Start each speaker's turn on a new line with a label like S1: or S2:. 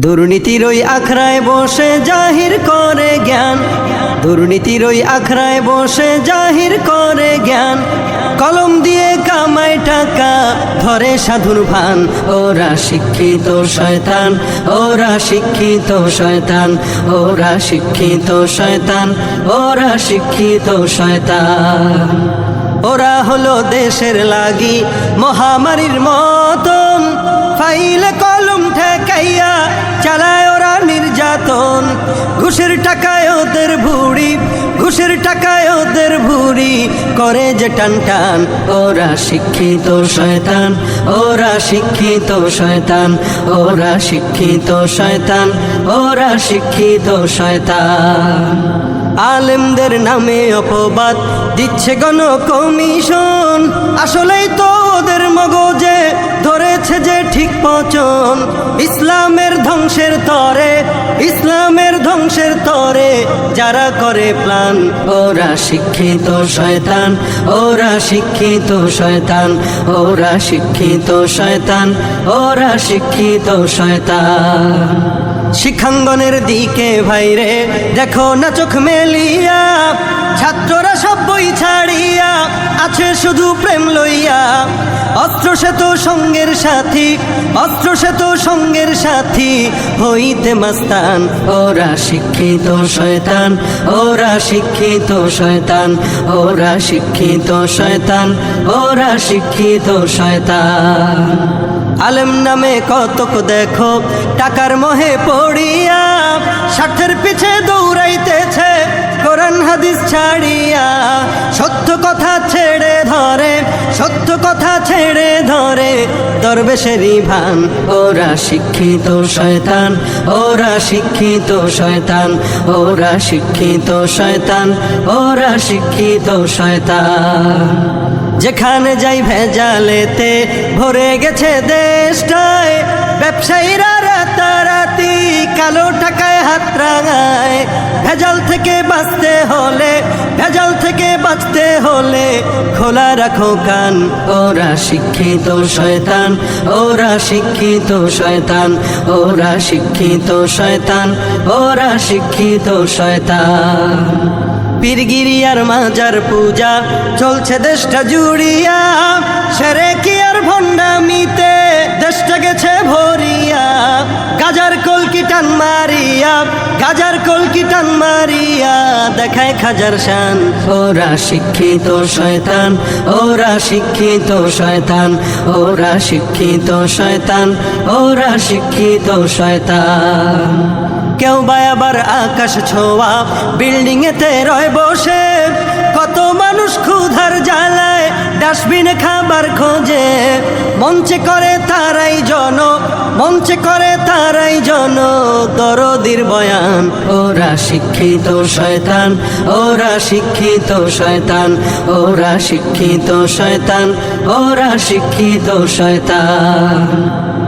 S1: দুর্নীতির ওই আখড়ায় বসে জাহির করে জ্ঞান। দুর্নীতির ওই আখড়ায় বসে জাহির করে জ্ঞান। কলম দিয়ে কামায় টাকা, ধরে সাধুর ভান। ওরা শিক্ষিত শয়তান, ওরা শিক্ষিত শয়তান, ওরা শিক্ষিত শয়তান, ওরা শিক্ষিত শয়তান। ওরা হলো দেশের লাগি মহামারীর মতন। ফাইলে ঠেকাইয়া চালায় ওরা নির্যাতন। ঘুষের টাকায় ওদের ভুড়ি, ঘুষের টাকায় ওদের ভুড়ি। করে যে টান টান, ওরা শিক্ষিত শয়তান, ওরা শিক্ষিত শয়তান, ওরা শিক্ষিত শয়তান, ওরা শিক্ষিত শয়তান। আলেমদের নামে অপবাদ দিচ্ছে গণ কমিশন আসলেই তো ওদের মগজে ধরেছে যে ঠিক পচন, ইসলামের ধ্বংসের তরে, ইসলামের ধ্বংসের তরে, যারা করে প্ল্যান ওরা শিক্ষিত শয়তান, ওরা শিক্ষিত শয়তান, ওরা শিক্ষিত শয়তান, ওরা শিক্ষিত শয়তান। শিক্ষাঙ্গনের দিকে ভাইরে দেখো না চোখ মেলিয়া, ছাত্ররা সব বই ছাড়িয়া, আছে শুধু প্রেম লইয়া। অস্ত্র সেতু সঙ্গের সাথী অস্ত্র সেতু সঙ্গের সাথী, হইতে মাস্তান। ওরা শিক্ষিত শয়তান, ওরা শিক্ষিত শয়তান, ওরা শিক্ষিত শয়তান, ওরা শিক্ষিত শয়তান। আলেম নামে কতক দেখো, টাকার মোহে পড়িয়া, স্বার্থের পিছে দৌড়াইতেছে, কোরআন হাদিস ছাড়িয়া। ধরে, দরবেশেরই ভান। ওরা শিক্ষিত শয়তান, ওরা শিক্ষিত শয়তান, ওরা শিক্ষিত শয়তান, ওরা শিক্ষিত শয়তান। যেখানে যাই ভেজালেতে, ভরে গেছে দেশটায়, ব্যবসায়ীরা রাতারাতি, কালো টাকায় হাত রাঙায় ভেজাল থেকে বাঁচতে হলে, ভেজাল থেকে বাঁচতে হলে খোলা রাখো কান। ওরা শিক্ষিত শয়তান, ওরা শিক্ষিত শয়তান, ওরা শিক্ষিত শয়তান, ওরা শিক্ষিত শয়তান। পীরগিরি আর মাজার পূজা, চলছে দেশটা জুড়িয়া। সেরে কি আর ভণ্ডামিতে? দেশটা গেছে কলকি টান মারিয়া, গাজার কলকি টান মারিয়া, দেখায় খাজার শান। ওরা শিক্ষিত শয়তান, ওরা শিক্ষিত শয়তান, ওরা শিক্ষিত শয়তান, ওরা শিক্ষিত শয়তান। কেউ বা আবার আকাশ ছোঁয়া বিল্ডিং এতে রয় বসে, কত মানুষ ক্ষুধার জ্বালায় ডাস্টবিনে খাবার খোঁজে, মঞ্চে করে তারাই জন মঞ্চে করে তারাই জন দরদির বয়ান। ওরা শিক্ষিত শয়তান, ওরা শিক্ষিত শয়তান, ওরা শিক্ষিত শয়তান, ওরা শিক্ষিত শয়তান।